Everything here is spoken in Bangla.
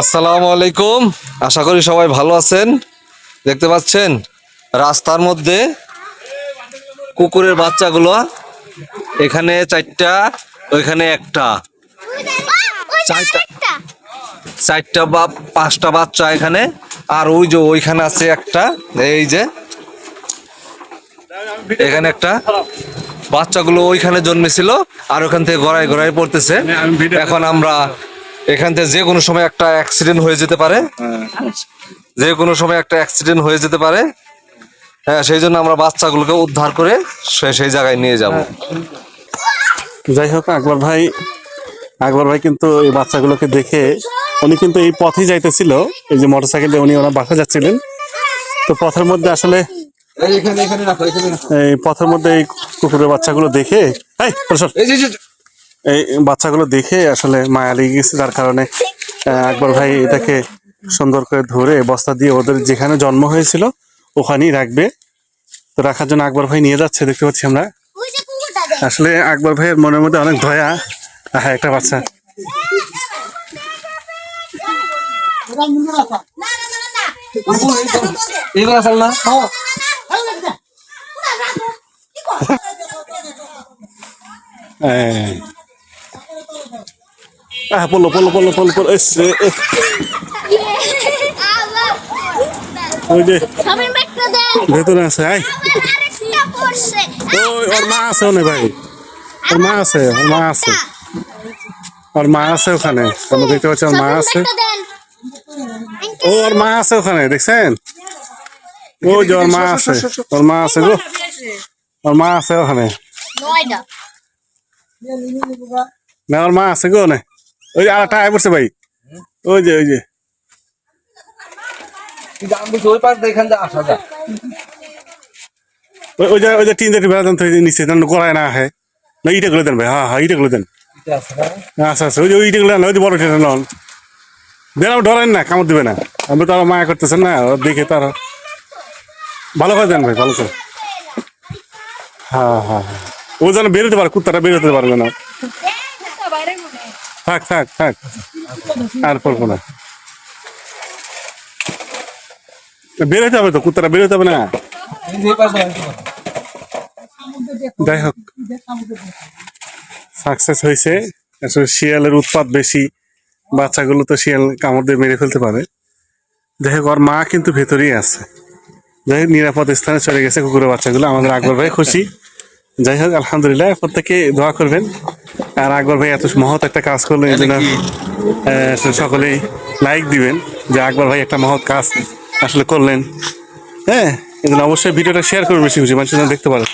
আসসালামু আলাইকুম। আশা করি সবাই ভালো আছেন। দেখতে পাচ্ছেন, রাস্তার মধ্যে কুকুরের বাচ্চাগুলো, এখানে চারটা, ওইখানে একটা। চারটা বা পাঁচটা বাচ্চা এখানে, আর ওই যে ওইখানে আছে একটা, এই যে, এখানে একটা। বাচ্চাগুলো ওইখানে জন্মেছিল, আর ওখান থেকে গড়াই গড়াই পড়তেছে। এখন আমরা এখান থেকে যে কোনো সময় একটা অ্যাক্সিডেন্ট হয়ে যেতে পারে। যে কোনো সময় একটা অ্যাক্সিডেন্ট হয়ে যেতে পারে। হ্যাঁ সেই জন্য আমরা বাচ্চাগুলোকে উদ্ধার করে সে- সেই জায়গায় নিয়ে যাব। যাই হোক আকবর ভাই আকবর ভাই কিন্তু এই বাচ্চাগুলোকে দেখে উনি কিন্তু এই পথেই যাইতেছিল। এই যে মোটর মোটরসাইকেলে উনি ওনার বাসা যাচ্ছিলেন। তো পথের মধ্যে আসলে এই পথের মধ্যে এই কুকুরের বাচ্চাগুলো দেখে এই। এই বাচ্চাগুলো দেখে আসলে মায়া লেগে গেছে যার কারণে আহ, আকবর ভাই এটাকে সুন্দর করে ধরে বস্তা দিয়ে ওদের যেখানে জন্ম হয়েছিল ওখানেই রাখবে। তো রাখার জন্য আকবর ভাই নিয়ে যাচ্ছে দেখতে পাচ্ছি আমরা। আসলে আকবর ভাইয়ের মনের মধ্যে অনেক দয়া। হ্যাঁ একটা বাচ্চা। না। আহ পড়ল পড়ল পড়ল পড়ল পড়ল এসছে এ, ওই যে ভেতরে আছে আই ওই ওর মা আছে ওনে ভাই ওর মা আছে ওর মা আছে ওর মা আছে ওখানে আমরা দেখতে পাচ্ছি ওর মা আছে ও ওর মা আছে ওখানে দেখছেন ওই যে ওর মা আছে ওর মা আছে গো ওর মা আছে ওখানে না ওর মা আছে গো নে ওই যে আরেকটা আয় পড়ছে ভাই। ওই যে ওই যে। ওই যে ওই যে বেড়া দেন তো নিচে যেন গড়ায় না হয়। না ইটাগুলো দেন ভাই হ্যাঁ হ্যাঁ দেন। আচ্ছা আচ্ছা ওই যে ওই বড় নন। দেন ডরেন না কামড় দিবে না। আপনি তো আরও মায়া করতেছেন না ও দেখে তার ভালো করে দেন ভাই ভালো করে। হ্যাঁ হ্যাঁ হ্যাঁ। ও যেন বেরোতে পারে কুত্তাটা বেরোতে পারবে না। থাক থাক থাক। আর পড়ব না। বেরোতে হবে তো কুত্তাটা বেরোতে হবে না। যাই হোক। সাকসেস হয়েছে। আসলে শিয়ালের উৎপাত বেশি। বাচ্চাগুলো তো শিয়াল কামড় দিয়ে মেরে ফেলতে পারে। যাই হোক, ওর মা কিন্তু ভেতরেই আছে। যাই হোক, নিরাপদ স্থানে চলে গেছে কুকুরের বাচ্চাগুলো। আমাদের আকবর ভাই খুশি। যাই হোক, আলহামদুলিল্লাহ প্রত্যেকে দোয়া করবেন। আর আকবর ভাই এত মহৎ একটা কাজ করল এই জন্য সকলে সকলেই লাইক দিবেন যে আকবর ভাই একটা মহৎ কাজ আসলে করলেন। হ্যাঁ এই জন্য অবশ্যই ভিডিওটা শেয়ার করবেন বেশি বেশি মানুষ দেখতে পারে